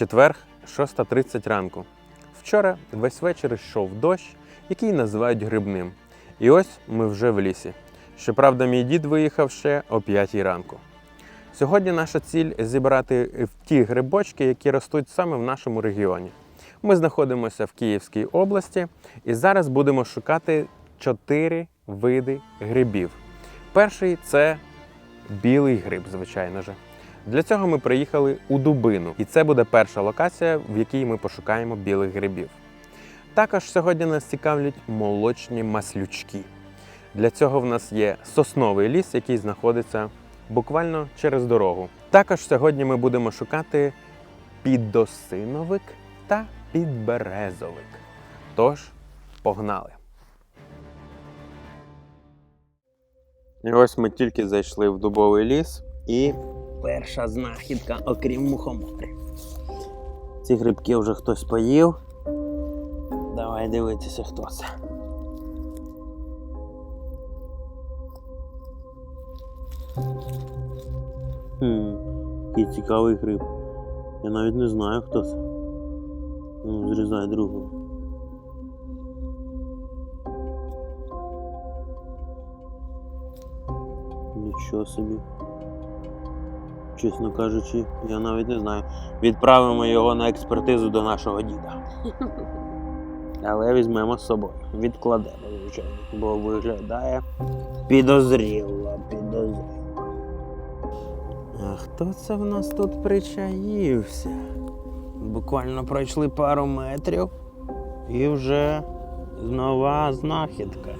Четверг, 6.30 ранку. Вчора весь вечір йшов дощ, який називають грибним. І ось ми вже в лісі. Щоправда, мій дід виїхав ще о 5 ранку. Сьогодні наша ціль зібрати ті грибочки, які ростуть саме в нашому регіоні. Ми знаходимося в Київській області і зараз будемо шукати чотири види грибів. Перший це білий гриб, звичайно же. Для цього ми приїхали у Дубину, і це буде перша локація, в якій ми пошукаємо білих грибів. Також сьогодні нас цікавлять молочні маслючки. Для цього в нас є сосновий ліс, який знаходиться буквально через дорогу. Також сьогодні ми будемо шукати підосиновик та підберезовик. Тож, погнали! І ось ми тільки зайшли в дубовий ліс і перша знахідка, окрім мухоморів. Ці грибки вже хтось поїв. Давай дивитися, хто це. Хм, який цікавий гриб. Я навіть не знаю, хто це. Ну, зрізай другого. Нічого собі. Чесно кажучи, я навіть не знаю. Відправимо його на експертизу до нашого діда. Але візьмемо з собою. Відкладемо, звичайно, бо виглядає підозріло, підозріло. А хто це в нас тут причаївся? Буквально пройшли пару метрів і вже нова знахідка.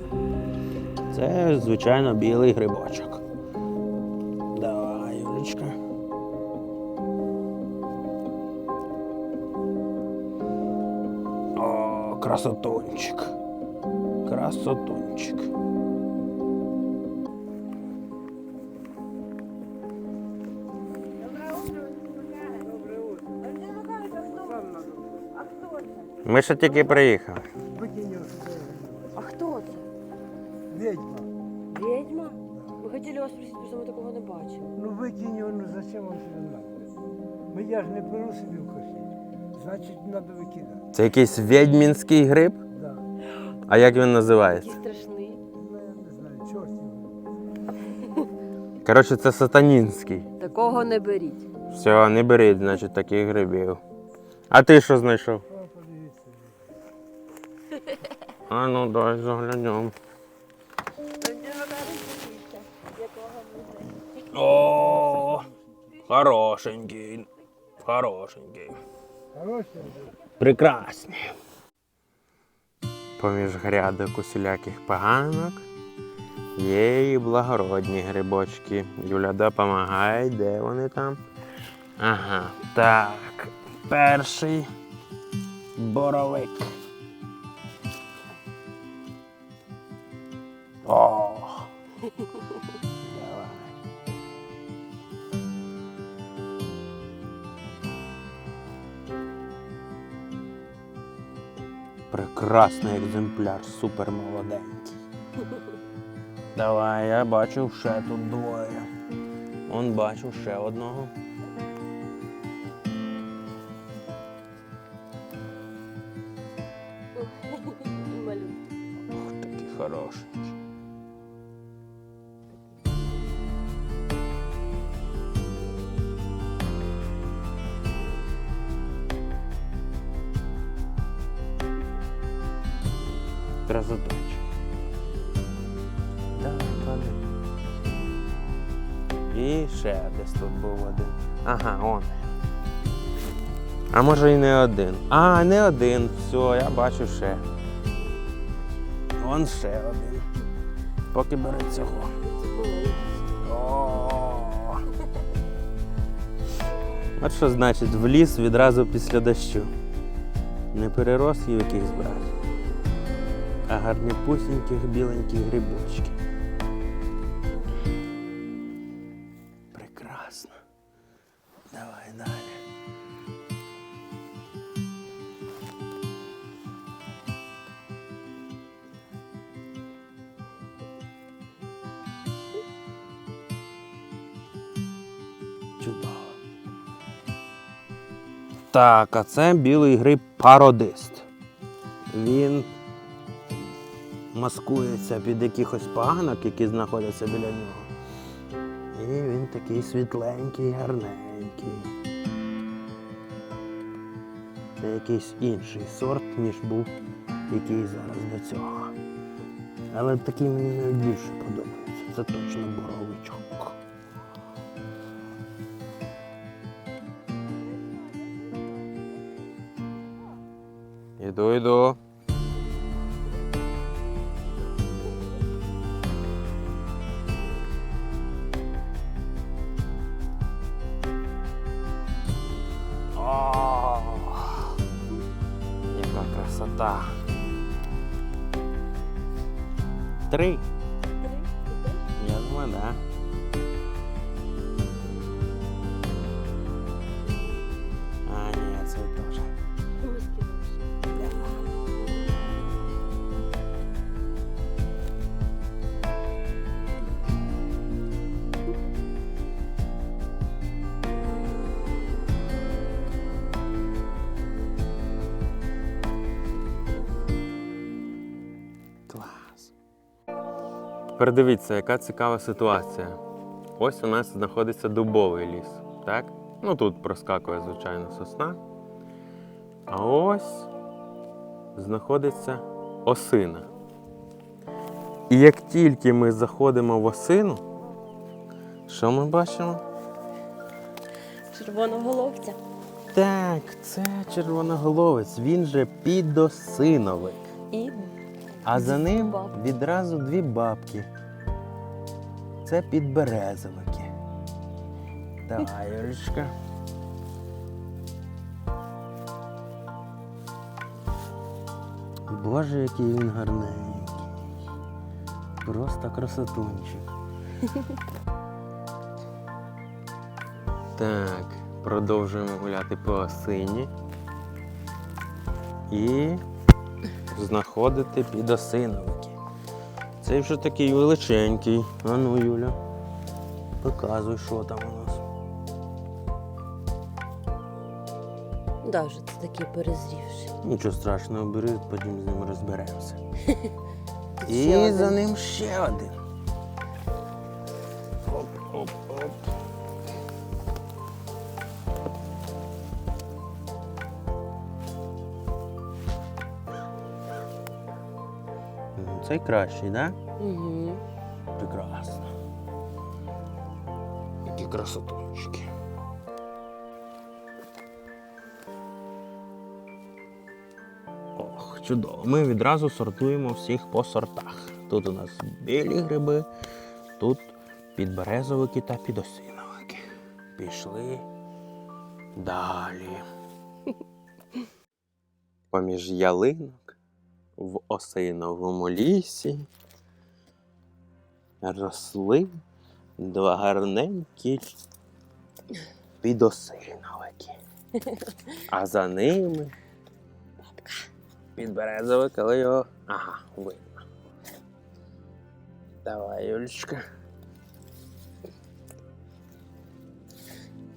Це, звичайно, білий грибочок. О, красотунчик. Красотунчик. Ми ще тільки приїхали. А хто це? Ведьма. Відьма? Ми хотіли вас спросити, просто ми такого не бачили. Ну викинь його, ну зачем вам сюди надо? Ми я ж не беру собі в кошель. Значить, треба викидати. Це якийсь відьмінський гриб? Да. А як він називається? Який страшний. Ну, я не знаю, чорт його. Коротше, це сатанінський. Такого не беріть. Все, не беріть, значить, таких грибів. А ти що знайшов? Подивіться. А ну дай заглянемо. О, хорошенький. Хорошенький. Прекрасні. Поміж грядок усіляких поганок є і благородні грибочки. Юля допомагає, де вони там? Ага, так. Перший боровик. О! Прекрасний екземпляр, супер молоденький. Давай, я бачив ще тут двоє. Он бачив ще одного. А може і не один. А, не один. Все, я бачу ще. Вон ще один. Поки бери цього. О. От що значить в ліс відразу після дощу. Не перерос її в брат, а гарні пусіньких біленьких грибочки. Так, а це білий гриб пародист. Він маскується під якихось поганок, які знаходяться біля нього. І він такий світленький, гарненький. Це якийсь інший сорт, ніж був, який зараз до цього. Але такий мені найбільше подобається. Це точно боровичок. Іду, іду. О, яка красота. Три. Я думаю, да. Тепер дивіться, яка цікава ситуація. Ось у нас знаходиться дубовий ліс, так? Ну тут проскакує, звичайно, сосна. А ось знаходиться осина. І як тільки ми заходимо в осину, що ми бачимо? Червоноголовця. Так, це червоноголовець, він же підосиновик. І А за ним відразу дві бабки. Це підберезовики. Давай, Юлечка. Боже, який він гарненький. Просто красотунчик. Так, продовжуємо гуляти по осині. І знаходити підосиновики. Цей вже такий величенький. А ну, Юля, показуй, що там у нас. Да, вже це такий перезрівший. Нічого страшного, бери, потім з ним розберемося. І за ним ще один. Цей кращий, так? Угу. Прекрасно. Які красотунчики. Ох, чудово. Ми відразу сортуємо всіх по сортах. Тут у нас білі гриби, тут підберезовики та підосиновики. Пішли далі. Поміж ялинок в осиновому лісі росли два гарненькі підосиновики. А за ними підберезовик, але його. Ага, видно. Давай, Юлечка.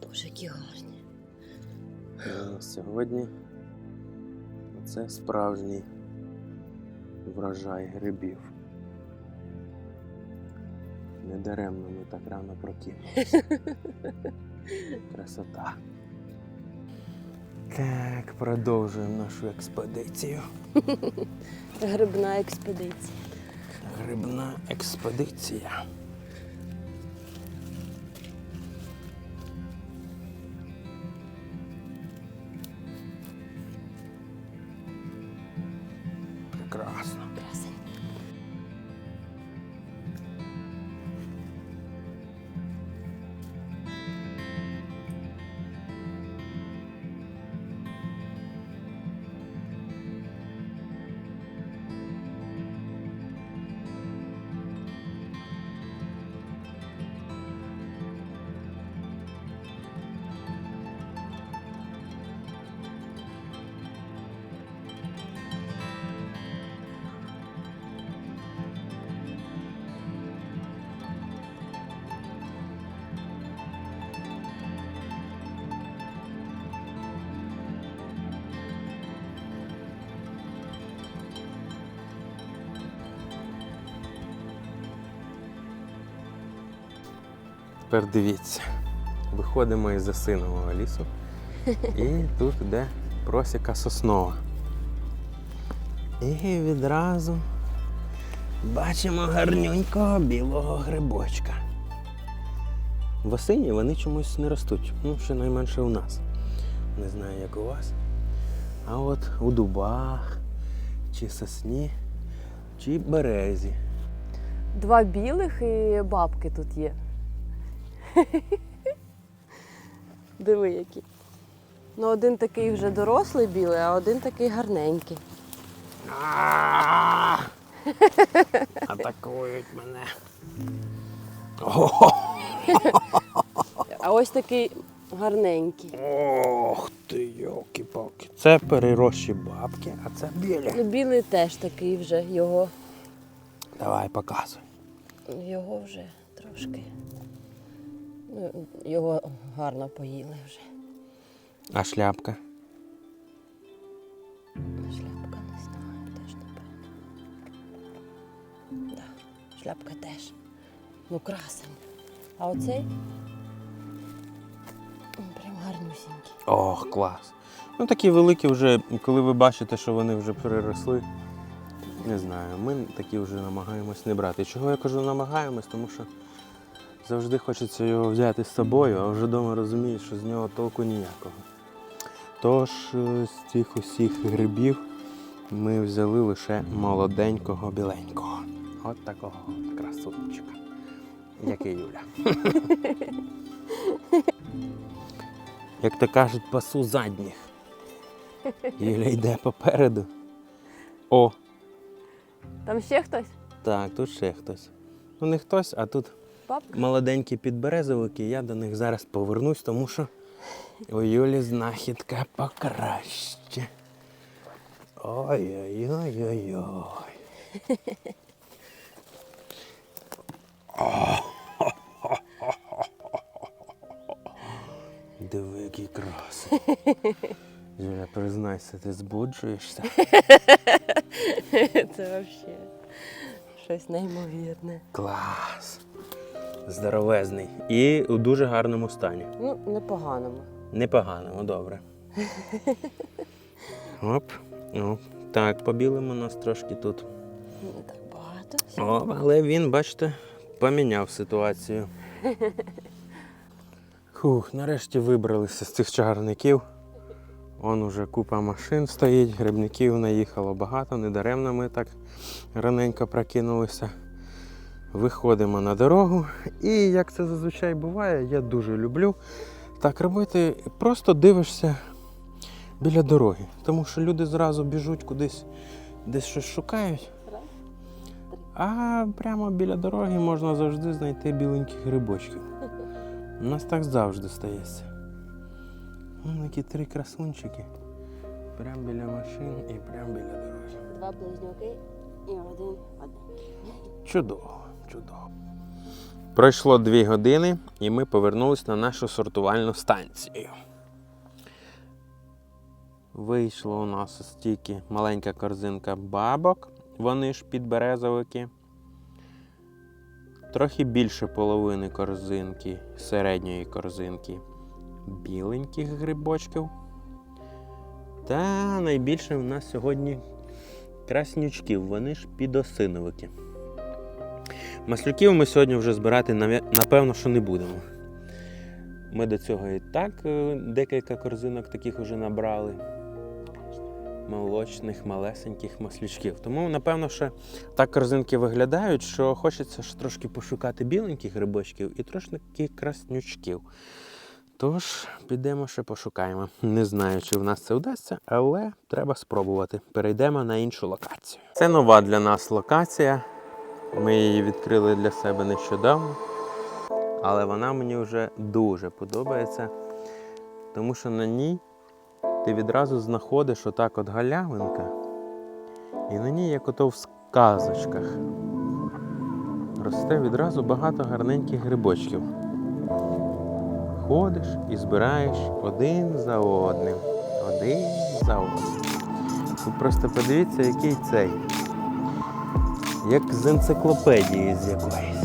Боже, які гарні. Сьогодні це справжній врожай грибів. Недаремно ми так рано прокинулися. Красота. Так, продовжуємо нашу експедицію. Грибна експедиція. Грибна експедиція. Тепер дивіться. Виходимо із осинового лісу. І тут йде просіка соснова. І відразу бачимо гарнюнького білого грибочка. В осині вони чомусь не ростуть, ну, щонайменше у нас. Не знаю, як у вас. А от у дубах, чи сосні, чи березі. Два білих і бабки тут є. Диви які. Ну, один такий вже дорослий білий, а один такий гарненький. Атакують мене. А ось такий гарненький. Ох ти, йолки-палки. Це перерощі бабки, а це білі. Ну, білий теж такий вже, його, Давай, показуй. його вже трошки. Його гарно поїли вже. А шляпка? Шляпка не знаю, теж напевно. Да, шляпка теж. Ну, красень. А оцей прям гарнюсінький. Ох, клас. Ну такі великі вже, коли ви бачите, що вони вже переросли. Не знаю, ми такі вже намагаємось не брати. Чого я кажу намагаємось, тому що завжди хочеться його взяти з собою, а вже вдома розумієш, що з нього толку ніякого. Тож е, з цих усіх грибів ми взяли лише молоденького біленького. От такого красунчика. Як і Юля. Як то кажуть, пасу задніх. Юля йде попереду. О, Там ще хтось? так, тут ще хтось. Ну не хтось, а тут Бабка? молоденькі підберезовики. Я до них зараз повернусь, тому що у Юлі знахідка покраще. Ой-ой-ой-ой-ой. Диви, який красивий. Юля, признайся, ти збуджуєшся. Це взагалі щось неймовірне. Клас. Здоровезний. І у дуже гарному стані. Ну, непоганому. Непоганому, добре. Оп, оп. Так, побілимо нас трошки тут. Не так багато. О, але він, бачите, поміняв ситуацію. Хух, нарешті вибралися з цих чагарників. Вон уже купа машин стоїть, грибників наїхало багато, недаремно ми так раненько прокинулися. Виходимо на дорогу. І як це зазвичай буває, я дуже люблю так робити. Просто дивишся біля дороги. Тому що люди зразу біжуть кудись, десь щось шукають. А прямо біля дороги можна завжди знайти біленьких грибочків. У нас так завжди стається. Вон такі три красунчики. Прямо біля машин і прямо біля дороги. Два близнюки і один один. Чудово, чудово. Пройшло дві години, і ми повернулись на нашу сортувальну станцію. Вийшло у нас ось тільки маленька корзинка бабок, вони ж підберезовики. Трохи більше половини корзинки, середньої корзинки біленьких грибочків. Та найбільше у нас сьогодні краснючків, вони ж підосиновики. Маслюків ми сьогодні вже збирати напевно, що не будемо. Ми до цього і так е, декілька корзинок таких вже набрали. Молочних, малесеньких маслючків. Тому, напевно, що так корзинки виглядають, що хочеться ж трошки пошукати біленьких грибочків і трошки краснючків. Тож, підемо ще пошукаємо. Не знаю, чи в нас це вдасться, але треба спробувати. Перейдемо на іншу локацію. Це нова для нас локація. Ми її відкрили для себе нещодавно, але вона мені вже дуже подобається, тому що на ній ти відразу знаходиш отак от галявинка, і на ній, як ото в сказочках, росте відразу багато гарненьких грибочків. Ходиш і збираєш один за одним, один за одним. Ви просто подивіться, який цей як з енциклопедії з якоїсь.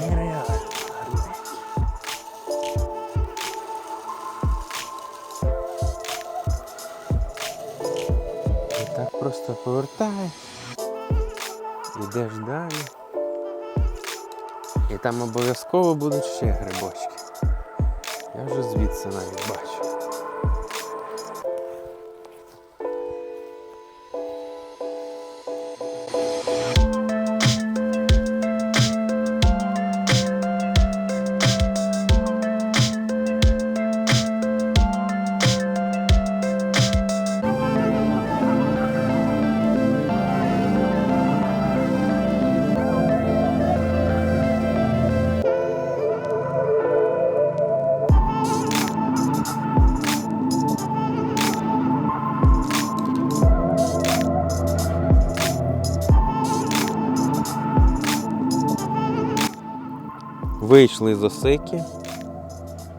Нереально. І так просто повертаєш, ідеш далі. І там обов'язково будуть ще грибочки. Я вже звідси навіть бачу. Вийшли з осики,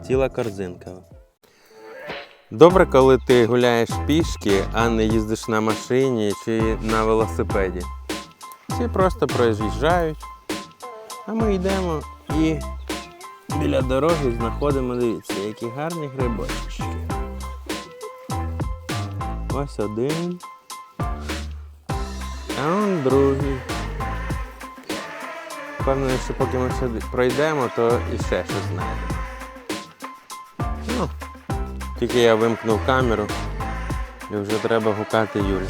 ціла корзинка. Добре, коли ти гуляєш пішки, а не їздиш на машині чи на велосипеді. Всі просто проїжджають, а ми йдемо і біля дороги знаходимо, дивіться, які гарні грибочки. Ось один. А он другий. Впевнений, що поки ми сюди пройдемо, то і ще щось знайдемо. Ну, тільки я вимкнув камеру і вже треба гукати Юлю.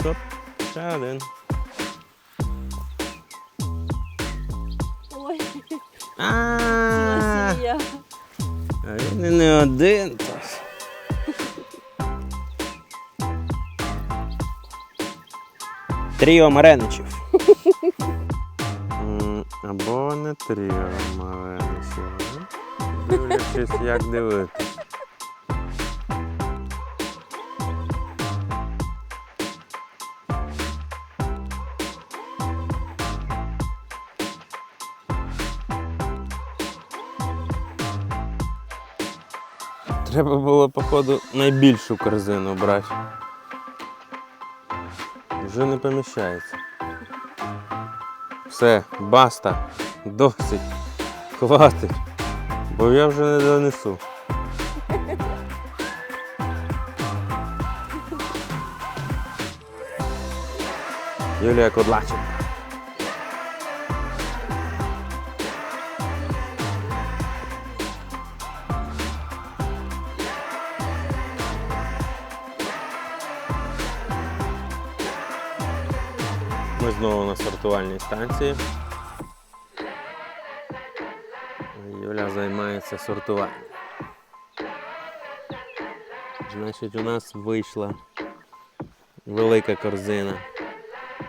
Стоп, ще один. Ой, А, сім'я. а він і не один. Тріо Мареничів. Або не тріо Мареничів. Дивлячись, як дивитись. Треба було, походу, найбільшу корзину брати. Вже не поміщається. Все, баста, досить, хватить, бо я вже не донесу. Юлія Кодлаченко. Ми знову на сортувальній станції. Юля займається сортуванням. Значить, у нас вийшла велика корзина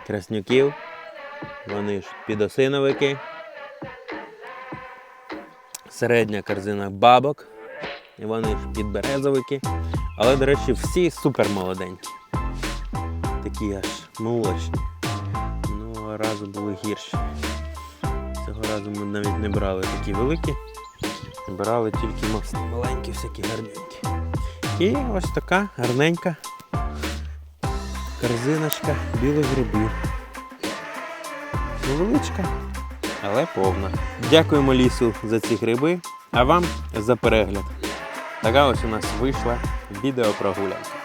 краснюків. Вони ж підосиновики. Середня корзина бабок. І вони ж підберезовики. Але, до речі, всі супер молоденькі. Такі аж молочні. Разу були гірші. Цього разу ми навіть не брали такі великі. Брали тільки маленькі, всякі гарненькі. І ось така гарненька корзиночка білих грибів. Невеличка, але повна. Дякуємо лісу за ці гриби, а вам за перегляд. Така ось у нас вийшла відеопрогулянка.